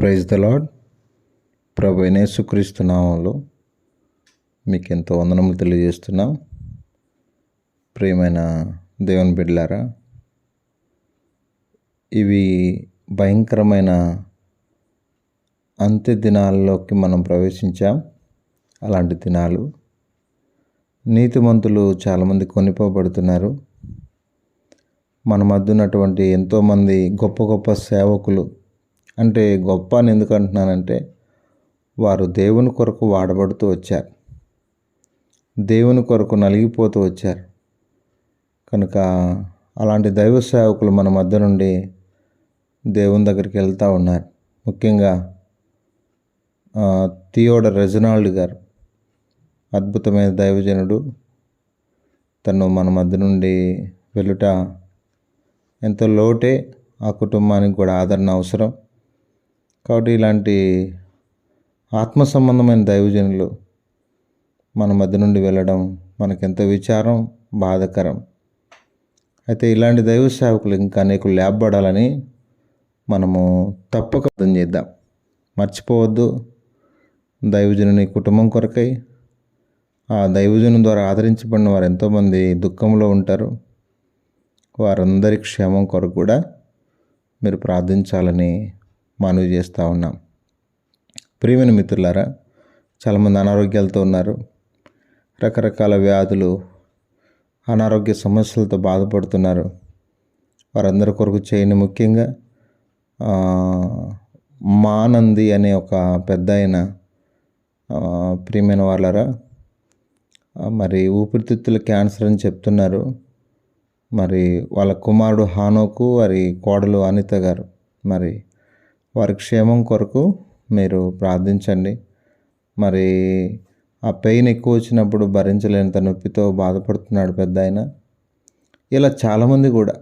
Praise the lord ప్రభు యేసుక్రీస్తు నామంలో మీకు ఎంతో వందనములు తెలియజేస్తున్నాం. ప్రియమైన దేవుని బిడ్డలారా ఇవి భయంకరమైన అంత్య దినాల్లోకి మనం ప్రవేశించాం. అలాంటి దినాలు నీతిమంతులు చాలామంది కొనిపోబడుతున్నారు. మన మధ్య ఉన్నటువంటి ఎంతోమంది గొప్ప గొప్ప సేవకులు అంటే గొప్ప అని ఎందుకు అంటున్నానంటే వారు దేవుని కొరకు వాడబడుతూ వచ్చారు. దేవుని కొరకు నలిగిపోతూ వచ్చారు. కనుక అలాంటి దైవ సేవకులు మన మధ్య నుండి దేవుని దగ్గరికి వెళ్తూ ఉన్నారు. ముఖ్యంగా థియోడ రెజనాల్డ్ గారు అద్భుతమైన దైవజనుడు. తను మన మధ్య నుండి వెళ్ళుట ఎంతో లోటే ఆ కుటుంబానికి కూడా ఆదరణ అవసరం. కాబట్టి ఇలాంటి ఆత్మ సంబంధమైన దైవజనులు మన మధ్య నుండి వెళ్ళడం మనకెంతో విచారం బాధకరం. అయితే ఇలాంటి దైవ సేవకులు ఇంకా అనేకులు లేపబడాలని మనము తప్పక అర్థం చేద్దాం. మర్చిపోవద్దు. దైవజనుని కుటుంబం కొరకై ఆ దైవజను ద్వారా ఆదరించబడిన వారు ఎంతోమంది దుఃఖంలో ఉంటారు. వారందరి క్షేమం కొరకు కూడా మీరు ప్రార్థించాలని మనవి చేస్తూ ఉన్నాం. ప్రియమైన మిత్రులారా చాలామంది అనారోగ్యాలతో ఉన్నారు. రకరకాల వ్యాధులు అనారోగ్య సమస్యలతో బాధపడుతున్నారు. వారందరి కొరకు చేయని ముఖ్యంగా మానంది అనే ఒక పెద్ద ఆయన ప్రియమైన వాళ్ళరా మరి ఊపిరితిత్తుల క్యాన్సర్ అని చెప్తున్నారు. మరి వాళ్ళ కుమారుడు హానోకు వారి కోడలు అనిత గారు మరి వారి క్షేమం కొరకు మీరు ప్రార్థించండి. మరి ఆ పెయిన్ ఎక్కువ వచ్చినప్పుడు భరించలేనంత నొప్పితో బాధపడుతున్నాడు పెద్ద ఆయన. ఇలా చాలామంది కూడా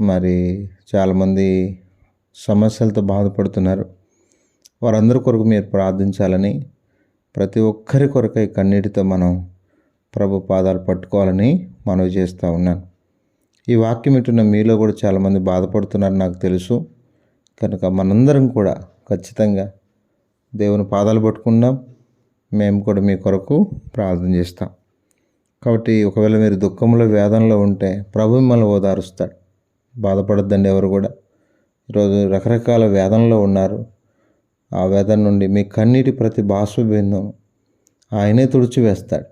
మరి చాలామంది సమస్యలతో బాధపడుతున్నారు. వారందరి కొరకు మీరు ప్రార్థించాలని ప్రతి ఒక్కరి కొరకై కన్నీటితో మనం ప్రభు పాదాలు పట్టుకోవాలని మనవి చేస్తూ ఉన్నాను. ఈ వాక్యం ఇటున్న మీలో కూడా చాలామంది బాధపడుతున్నారు నాకు తెలుసు. కనుక మనందరం కూడా ఖచ్చితంగా దేవుని పాదాలు పట్టుకున్నాం మేము కూడా మీ కొరకు ప్రార్థన చేస్తాం. కాబట్టి ఒకవేళ మీరు దుఃఖంలో వేదనలో ఉంటే ప్రభు మిమ్మల్ని ఓదారుస్తాడు. బాధపడద్దండి ఎవరు కూడా. ఈరోజు రకరకాల వేదనలో ఉన్నారు. ఆ వేదన నుండి మీ కన్నీటి ప్రతి బాష్పబిందం ఆయనే తుడిచివేస్తాడు.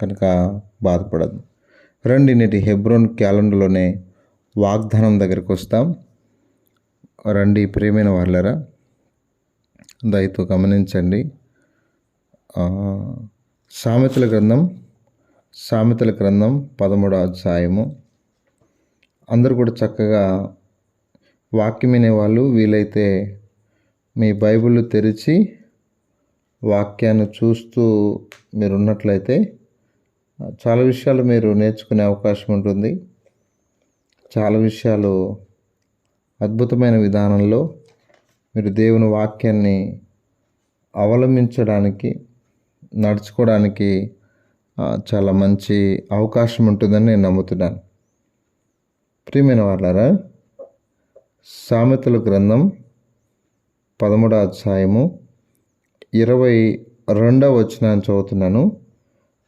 కనుక బాధపడద్దు. రండి నేటి హెబ్రోన్ క్యాలెండర్లోనే వాగ్దానం దగ్గరికి వస్తాం. రండి ప్రియమైన వాళ్ళరా దయతో గమనించండి. సామెతల గ్రంథం సామెతల గ్రంథం పదమూడో అధ్యాయము. అందరూ కూడా చక్కగా వాక్యం వినేవాళ్ళు వీలైతే మీ బైబిల్ తెరిచి వాక్యాన్ని చూస్తూ మీరు ఉన్నట్లయితే చాలా విషయాలు మీరు నేర్చుకునే అవకాశం ఉంటుంది. చాలా విషయాలు అద్భుతమైన విధానంలో మీరు దేవుని వాక్యాన్ని అవలంబించడానికి నడుచుకోవడానికి చాలా మంచి అవకాశం ఉంటుందని నేను నమ్ముతున్నాను. ప్రియమైన వాళ్ళారా సామెతల గ్రంథం పదమూడవ అధ్యాయము ఇరవై రెండవ వచనాన్ని చదువుతున్నాను.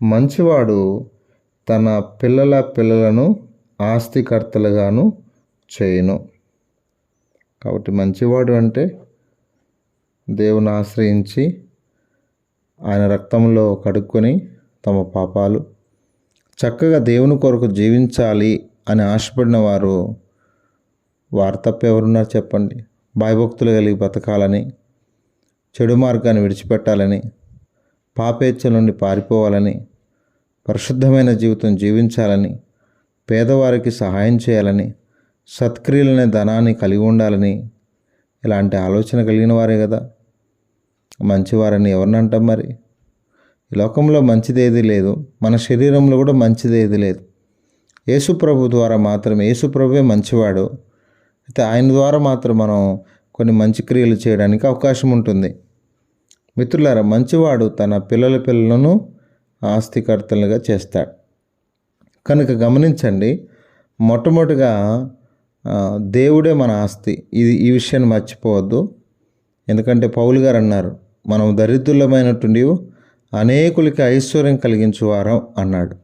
మంచివాడు తన పిల్లల పిల్లలను ఆస్తికర్తలుగాను చేయను. కాబట్టి మంచివాడు అంటే దేవుని ఆశ్రయించి ఆయన రక్తంలో కడుక్కొని తమ పాపాలు చక్కగా దేవుని కొరకు జీవించాలి అని ఆశపడిన వారు వారు తప్ప ఎవరున్నారు చెప్పండి? భయభక్తులు కలిగి బతకాలని చెడు మార్గాన్ని విడిచిపెట్టాలని పాపేచ్ఛల నుండి పారిపోవాలని పరిశుద్ధమైన జీవితం జీవించాలని పేదవారికి సహాయం చేయాలని సత్క్రియలనే ధనాన్ని కలిగి ఉండాలని ఇలాంటి ఆలోచన కలిగిన వారే కదా. మంచివారని ఎవరిని అంటాం మరి? ఈ లోకంలో మంచిదేది లేదు. మన శరీరంలో కూడా మంచిదేది లేదు. యేసుప్రభు ద్వారా మాత్రమే యేసుప్రభువే మంచివాడు. అయితే ఆయన ద్వారా మాత్రం మనం కొన్ని మంచి క్రియలు చేయడానికి అవకాశం ఉంటుంది. మిత్రులారా మంచివాడు తన పిల్లల పిల్లలను ఆస్తికర్తలుగా చేస్తాడు. కనుక గమనించండి మొట్టమొదటిగా దేవుడే మన ఆస్తి. ఇది ఈ విషయాన్ని మర్చిపోవద్దు. ఎందుకంటే పౌలు గారు అన్నారు మనం దరిద్రులమైనటువంటి అనేకులకి ఐశ్వర్యం కలిగించువారం అన్నాడు.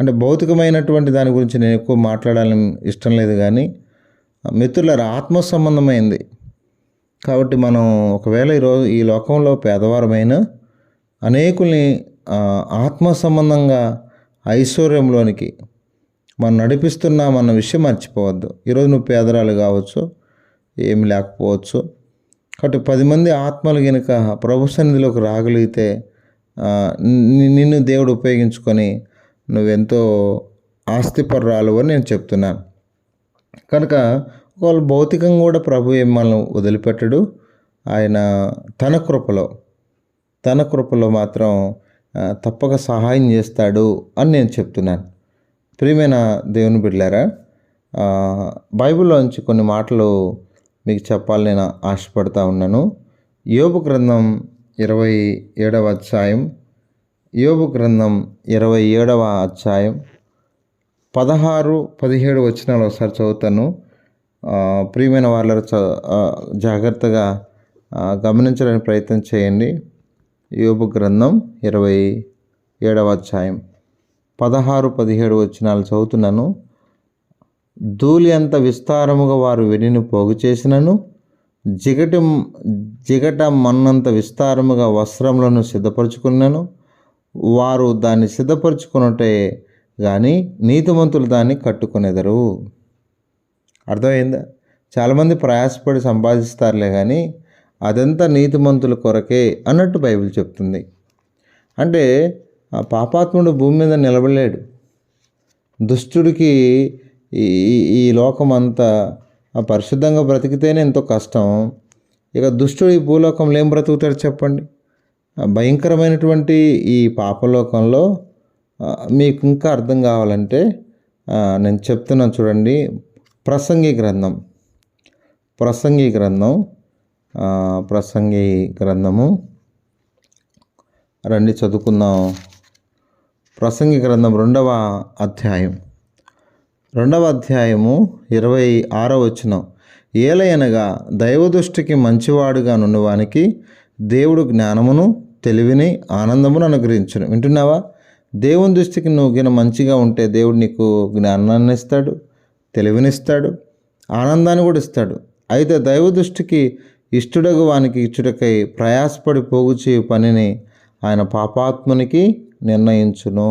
అంటే భౌతికమైనటువంటి దాని గురించి నేను ఎక్కువ మాట్లాడాలని ఇష్టం లేదు కానీ మిత్రుల ఆత్మ సంబంధమైంది. కాబట్టి మనం ఒకవేళ ఈరోజు ఈ లోకంలో పేదవారమైన అనేకుల్ని ఆత్మ సంబంధంగా ఐశ్వర్యంలోనికి మనం నడిపిస్తున్నామన్న విషయం మర్చిపోవద్దు. ఈరోజు నువ్వు పేదరాలు కావచ్చు ఏమి లేకపోవచ్చు. కాబట్టి పది మంది ఆత్మలు కనుక ప్రభు సన్నిధిలోకి రాగలిగితే నిన్ను దేవుడు ఉపయోగించుకొని నువ్వెంతో ఆస్తిపర్రాలు అని నేను చెప్తున్నాను. కనుక వాళ్ళు భౌతికంగా కూడా ప్రభు ఏం మనల్ని వదిలిపెట్టడు. ఆయన తన కృపలో తన కృపలో మాత్రం తప్పక సహాయం చేస్తాడు అని నేను చెప్తున్నాను. ప్రియమైన దేవుని బిడ్డలారా బైబిల్లోంచి కొన్ని మాటలు మీకు చెప్పాలని నేను ఆశపడతా ఉన్నాను. యోబు గ్రంథం ఇరవై ఏడవ అధ్యాయం యోబు గ్రంథం ఇరవై ఏడవ అధ్యాయం పదహారు పదిహేడు వచనాలు ఒకసారి చదువుతాను. ప్రియమైన వాళ్ళ చ- జాగ్రత్తగా గమనించడానికి ప్రయత్నం చేయండి. యోబు గ్రంథం ఇరవై ఏడవ అధ్యాయం. పదహారు పదిహేడు వచనాలు చదువుతున్నాను. ధూళి అంత విస్తారముగా వారు వెనిని పోగు చేసినను జిగటి జిగట మన్నంత విస్తారముగా వస్త్రములను సిద్ధపరచుకున్నాను. వారు దాన్ని సిద్ధపరచుకున్నట్టే కానీ నీతిమంతులు దాన్ని కట్టుకునేదరు. అర్థమైందా? చాలామంది ప్రయాసపడి సంపాదిస్తారులే కానీ అదంతా నీతిమంతుల కొరకే అన్నట్టు బైబిల్ చెప్తుంది. అంటే ఆ పాపాత్ముడు భూమి మీద నిలబడలేడు. దుష్టుడికి ఈ ఈ- లోకం అంతా పరిశుద్ధంగా బ్రతికితేనే ఎంతో కష్టం. ఇక దుష్టుడు ఈ భూలోకంలో ఏం బ్రతుకుతాడు చెప్పండి? భయంకరమైనటువంటి ఈ పాపలోకంలో మీకు ఇంకా అర్థం కావాలంటే నేను చెప్తున్నాను చూడండి. ప్రసంగి గ్రంథం ప్రసంగి గ్రంథం ప్రసంగి గ్రంథము. రండి చదువుకుందాం. ప్రసంగి గ్రంథం రెండవ అధ్యాయం. రెండవ అధ్యాయము ఇరవై ఆరో వచనం. ఏలయనగా దైవదృష్టికి మంచివాడుగా నున్నవానికి దేవుడు జ్ఞానమును తెలివిని ఆనందమును అనుగ్రహించును. వింటున్నావా? దేవుని దృష్టికి నువ్వు గిన మంచిగా ఉంటే దేవుడు నీకు జ్ఞానాన్ని ఇస్తాడు తెలివినిస్తాడు ఆనందాన్ని కూడా ఇస్తాడు. అయితే దైవ దృష్టికి ఇష్టడగు వానికి ఇచ్చుటకై ప్రయాసపడి పోగు చేయు పనిని ఆయన పాపాత్మునికి నిర్ణయించును.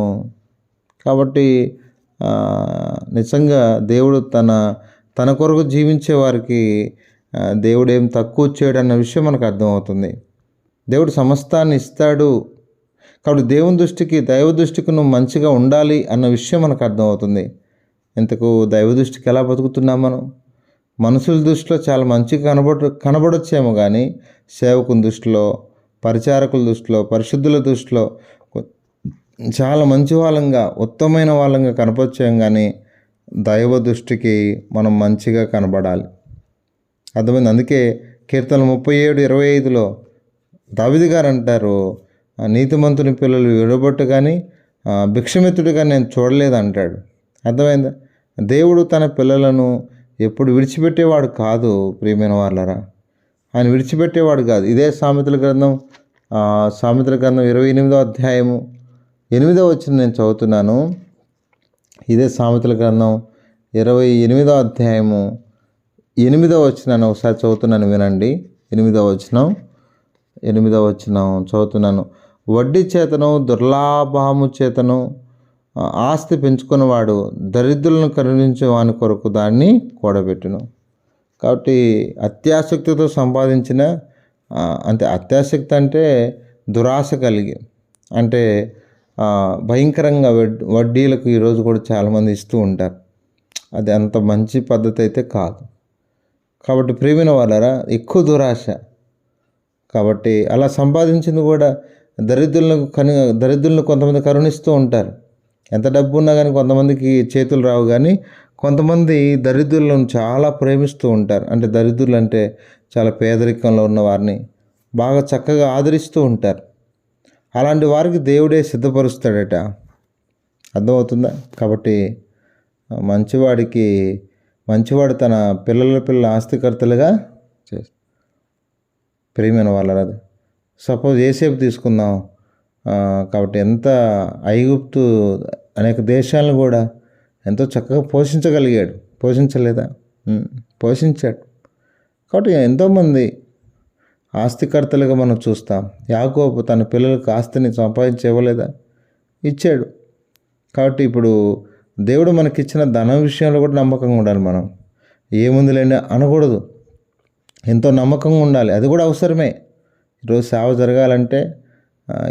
కాబట్టి నిజంగా దేవుడు తన తన కొరకు జీవించే వారికి దేవుడు ఏం తక్కువ చేయడు అన్న విషయం మనకు అర్థమవుతుంది. దేవుడు సమస్తాన్ని ఇస్తాడు. కాబట్టి దేవుని దృష్టికి దైవ దృష్టికి నువ్వు మంచిగా ఉండాలి అన్న విషయం మనకు అర్థమవుతుంది. ఇంతకు దైవ దృష్టికి ఎలా బతుకుతున్నాం మనం? మనుషుల దృష్టిలో చాలా మంచిగా కనబడ కనబడొచ్చేమో కానీ సేవకుని దృష్టిలో పరిచారకుల దృష్టిలో పరిశుద్ధుల దృష్టిలో చాలా మంచి వాళ్ళంగా ఉత్తమమైన వాళ్ళంగా కనపరిచాం కానీ దైవ దృష్టికి మనం మంచిగా కనబడాలి. అర్థమైంది? అందుకే కీర్తన ముప్పై ఏడు ఇరవై ఐదులో దావిది గారు అంటారు నీతిమంతుని పిల్లలు విడబొట్టు కానీ భిక్షమిత్రుడిగా నేను చూడలేదు అంటాడు అర్థమైందా? దేవుడు తన పిల్లలను ఎప్పుడు విడిచిపెట్టేవాడు కాదు ప్రియమైన వాళ్ళరా ఆయన విడిచిపెట్టేవాడు కాదు. ఇదే సామెతల గ్రంథం సామెతల గ్రంథం ఇరవై ఎనిమిదో అధ్యాయము ఎనిమిదో వచ్చిన నేను చదువుతున్నాను. ఇదే సామెతల గ్రంథం ఇరవై ఎనిమిదో అధ్యాయము ఎనిమిదో వచ్చినాను ఒకసారి చదువుతున్నాను వినండి. ఎనిమిదో వచ్చినాం ఎనిమిదో వచ్చినాం చదువుతున్నాను. వడ్డీ చేతను దుర్లాభము చేతను ఆస్తి పెంచుకున్నవాడు దరిద్రులను కరుణించే వాని కొరకు దాన్ని కూడబెట్టును. కాబట్టి అత్యాసక్తితో సంపాదించిన అంటే అత్యాసక్తి అంటే దురాశ కలిగి అంటే భయంకరంగా వడ్ వడ్డీలకు ఈరోజు కూడా చాలామంది ఇస్తూ ఉంటారు. అది అంత మంచి పద్ధతి అయితే కాదు. కాబట్టి ప్రేమిన వాళ్ళరా ఎక్కువ దురాశ. కాబట్టి అలా సంపాదించింది కూడా దరిద్రులను కను దరిద్రులను కొంతమంది కరుణిస్తూ ఉంటారు. ఎంత డబ్బు ఉన్నా కానీ కొంతమందికి చేతులు రావు కానీ కొంతమంది దరిద్రులను చాలా ప్రేమిస్తూ ఉంటారు. అంటే దరిద్రులు అంటే చాలా పేదరికంలో ఉన్న వారిని బాగా చక్కగా ఆదరిస్తూ ఉంటారు. అలాంటి వారికి దేవుడే సిద్ధపరుస్తాడట. అర్థమవుతుందా? కాబట్టి మంచివాడికి మంచివాడు తన పిల్లల పిల్లల ఆస్తికర్తలుగా చేస్తాడు ప్రియమైన వాళ్ళది సపోజ్ ఏసేపు తీసుకుందాం. కాబట్టి ఎంత ఐగుప్తు అనేక దేశాలను కూడా ఎంతో చక్కగా పోషించగలిగాడు. పోషించలేదా? పోషించాడు. కాబట్టి ఎంతోమంది ఆస్తికర్తలుగా మనం చూస్తాం. యాకోబు తన పిల్లలకు ఆస్తిని సంపాదించి ఇవ్వలేదా? ఇచ్చాడు. కాబట్టి ఇప్పుడు దేవుడు మనకిచ్చిన ధనం విషయంలో కూడా నమ్మకంగా ఉండాలి మనం. ఏముందిలేండి అనకూడదు. ఎంతో నమ్మకంగా ఉండాలి. అది కూడా అవసరమే. ఈరోజు సేవ జరగాలంటే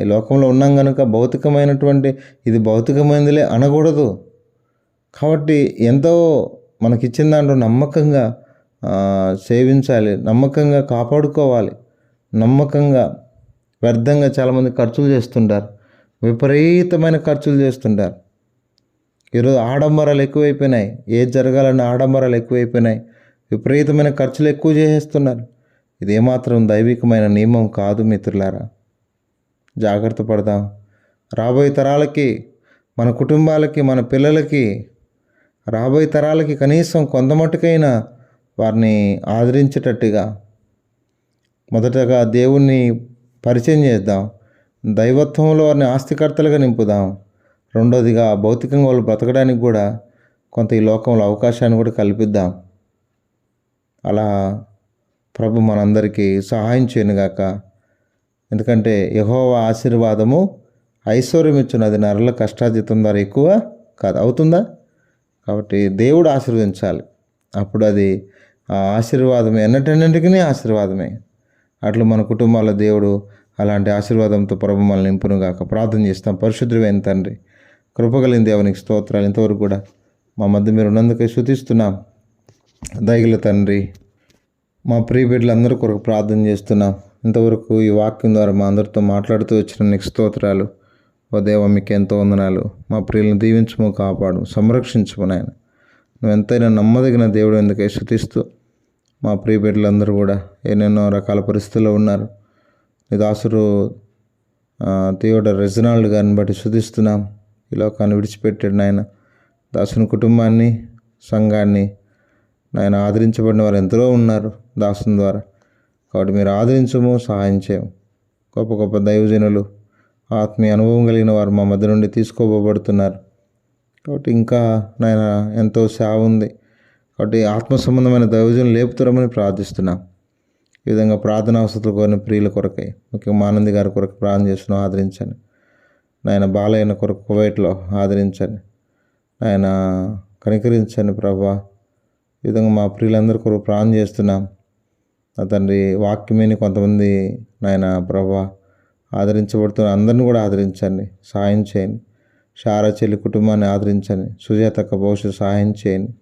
ఈ లోకంలో ఉన్నాం కనుక భౌతికమైనటువంటి ఇది భౌతికమైనదిలే అనకూడదు. కాబట్టి ఎంతో మనకిచ్చిన దాంట్లో నమ్మకంగా సేవించాలి. నమ్మకంగా కాపాడుకోవాలి. నమ్మకంగా వ్యర్థంగా చాలామంది ఖర్చులు చేస్తుంటారు. విపరీతమైన ఖర్చులు చేస్తుంటారు. ఈరోజు ఆడంబరాలు ఎక్కువైపోయినాయి. ఏది జరగాలన్న ఆడంబరాలు ఎక్కువైపోయినాయి. విపరీతమైన ఖర్చులు ఎక్కువ చేసేస్తున్నారు. ఇది ఏమాత్రం దైవికమైన నియమం కాదు మిత్రులారా. జాగ్రత్త పడదాం. రాబోయే తరాలకి మన కుటుంబాలకి మన పిల్లలకి రాబోయే తరాలకి కనీసం కొంత మట్టుకైనా వారిని ఆదరించేటట్టుగా మొదటగా దేవుణ్ణి పరిచయం చేద్దాం. దైవత్వంలో వారిని ఆస్తికర్తలుగా నింపుదాం. రెండోదిగా భౌతికంగా వాళ్ళు బ్రతకడానికి కూడా కొంత ఈ లోకంలో అవకాశాన్ని కూడా కల్పిద్దాం. అలా ప్రభు మనందరికీ సహాయం చేయనుగాక. ఎందుకంటే యహోవ ఆశీర్వాదము ఐశ్వర్యం ఇచ్చినది నరల కష్టాజితం ద్వారా ఎక్కువ కాదు అవుతుందా? కాబట్టి దేవుడు ఆశీర్వదించాలి. అప్పుడు అది ఆ ఆశీర్వాదమే ఎన్నటన్నింటికీ ఆశీర్వాదమే. అట్లు మన కుటుంబాల దేవుడు అలాంటి ఆశీర్వాదంతో ప్రభు మనల్ని నింపునుగాక ప్రార్థన చేస్తాం. పరిశుద్ధుడైన తండ్రి కృపగలిన దేవునికి స్తోత్రాలు ఇంతవరకు కూడా మా మధ్య మీరు ఉన్నందుకే శుతిస్తున్నాం దయగల తండ్రి మా ప్రియ బిడ్డలందరి కొరకు ప్రార్థన చేస్తున్నాం. ఇంతవరకు ఈ వాక్యం ద్వారా మా అందరితో మాట్లాడుతూ వచ్చిన నీకు స్తోత్రాలు. ఓ దేవ మీకు ఎంతో వందనాలు. మా ప్రియులను దీవించము కాపాడు సంరక్షించము నాయన. నువ్వు ఎంతైనా నమ్మదగిన దేవుడు ఎందుకై శుతిస్తూ మా ప్రియ బిడ్డలందరూ కూడా ఎన్నెన్నో రకాల పరిస్థితుల్లో ఉన్నారు. నీ దాసుడు దేవుడ రెజనాల్డ్ గారిని బట్టి శుధిస్తున్నాం ఈ లోకాన్ని విడిచిపెట్టాడు నాయన. దాసుని కుటుంబాన్ని సంఘాన్ని నాయన ఆదరించబడిన వారు ఎంతలో ఉన్నారు దాసుని ద్వారా. కాబట్టి మీరు ఆదరించము సహాయం చేయము. గొప్ప గొప్ప దైవజనులు ఆత్మీయ అనుభవం కలిగిన వారు మా మధ్య నుండి తీసుకోబడుతున్నారు కాబట్టి ఇంకా నాయన ఎంతో సేవ ఉంది. కాబట్టి ఆత్మ సంబంధమైన దైవజనం లేపుతారమని ప్రార్థిస్తున్నాం. ఈ విధంగా ప్రార్థన అవసరాలు కోరిన ప్రియుల కొరకై ముఖ్యంగా ఆనంది గారి కొరకు ప్రార్థన చేస్తున్నాం ఆదరించండి. నాయన బాలయ్యన కొరకు కువైట్లో ఆదరించండి. ఆయన కనికరించండి ప్రభా. ఈ విధంగా మా ప్రియులందరి కొరకు ప్రార్థన చేస్తున్నాం. నా తండ్రి వాక్యమేని కొంతమంది నాయన ప్రభా ఆదరించబడుతున్న అందరిని కూడా ఆదరించండి సహాయం చేయండి. శారా చెల్లి కుటుంబాన్ని ఆదరించండి. సుజాతక్క భవిష్యత్తు సహాయం చేయండి.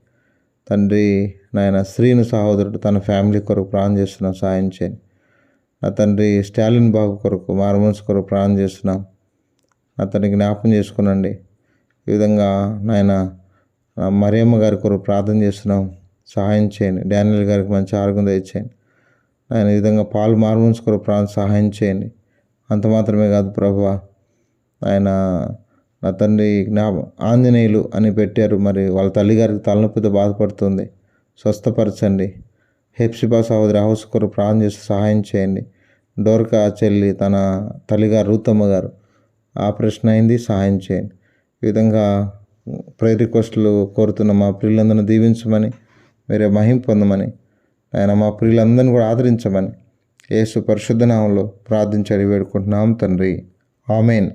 తండ్రి నాయన శ్రీను సహోదరుడు తన ఫ్యామిలీ కొరకు ప్రాణం చేస్తున్నాం సాయం చేయండి. నా తండ్రి స్టాలిన్ బాబు కొరకు మార్మన్స్ కొరకు ప్రాణం చేస్తున్నాం. నా తండ్రి జ్ఞాపకం చేసుకునండి. ఈ విధంగా నాయన మరియమ్మ గారి కొరకు ప్రార్థన చేస్తున్నాం సహాయం చేయండి. డానియల్ గారికి మంచి ఆరోగ్యం దయచేయండి. ఆయన ఈ విధంగా పాలు మార్మన్స్ కొరకు ప్రాణం సహాయం చేయండి. అంత మాత్రమే కాదు ప్రభు ఆయన నా తండ్రి జ్ఞాప ఆంజనేయులు అని పెట్టారు. మరి వాళ్ళ తల్లిగారికి తలనొప్పితో బాధపడుతుంది. స్వస్థపరచండి. హెప్సిబా సహోదరి హౌస్ కొరకు ప్రాణం చేసి సహాయం చేయండి. డోర్కా చెల్లి తన తల్లిగారు రూతమ్మ గారు ఆపరేషన్ అయింది. సహాయం చేయండి. ఈ విధంగా ప్రే రిక్వెస్ట్లు కోరుతున్న మా ప్రియులందరిని దీవించమని మీరే మహిం పొందమని ఆయన మా ప్రియులందరిని కూడా ఆదరించమని యేసు పరిశుద్ధ నామంలో ప్రార్థించడి వేడుకుంటున్నాం తండ్రి. ఆమెన్.